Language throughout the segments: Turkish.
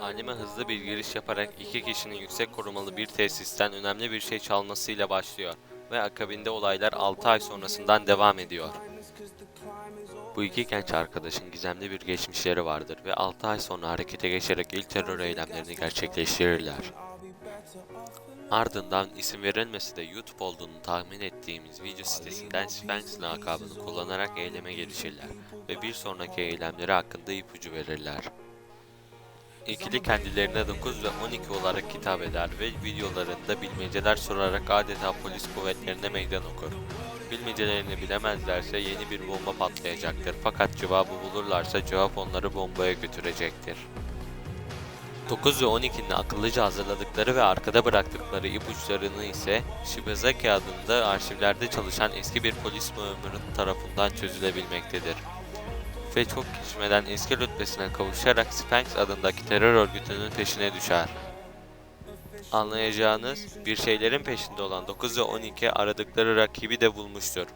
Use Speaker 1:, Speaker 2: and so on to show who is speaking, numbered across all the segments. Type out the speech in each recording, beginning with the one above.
Speaker 1: Alime hızlı bir giriş yaparak iki kişinin yüksek korumalı bir tesisten önemli bir şey çalmasıyla başlıyor ve akabinde olaylar 6 ay sonrasından devam ediyor. Bu iki genç arkadaşın gizemli bir geçmişleri vardır ve 6 ay sonra harekete geçerek ilk terör eylemlerini gerçekleştirirler. Ardından isim verilmesi de YouTube olduğunu tahmin ettiğimiz video sitesinden Sphinx lakabını kullanarak eyleme girişirler ve bir sonraki eylemleri hakkında ipucu verirler. İkili kendilerine 9 ve 12 olarak hitap eder ve videolarında bilmeceler sorarak adeta polis kuvvetlerine meydan okur. Bilmecelerini bilemezlerse yeni bir bomba patlayacaktır fakat cevabı bulurlarsa cevap onları bombaya götürecektir. 9 ve 12'nin akıllıca hazırladıkları ve arkada bıraktıkları ipuçlarını ise Shibazaki adında arşivlerde çalışan eski bir polis memuru tarafından çözülebilmektedir. Ve çok geçmeden eski rütbesine kavuşarak Sphinx adındaki terör örgütünün peşine düşer. Anlayacağınız bir şeylerin peşinde olan 9 ve 12 aradıkları rakibi de bulmuştur.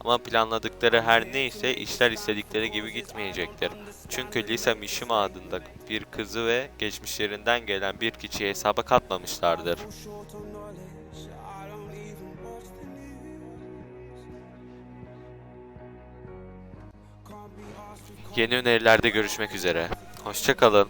Speaker 1: Ama planladıkları her neyse işler istedikleri gibi gitmeyecektir. Çünkü Lisa Mishima adında bir kızı ve geçmişlerinden gelen bir kişiyi hesaba katmamışlardır. Yeni önerilerde görüşmek üzere. Hoşçakalın.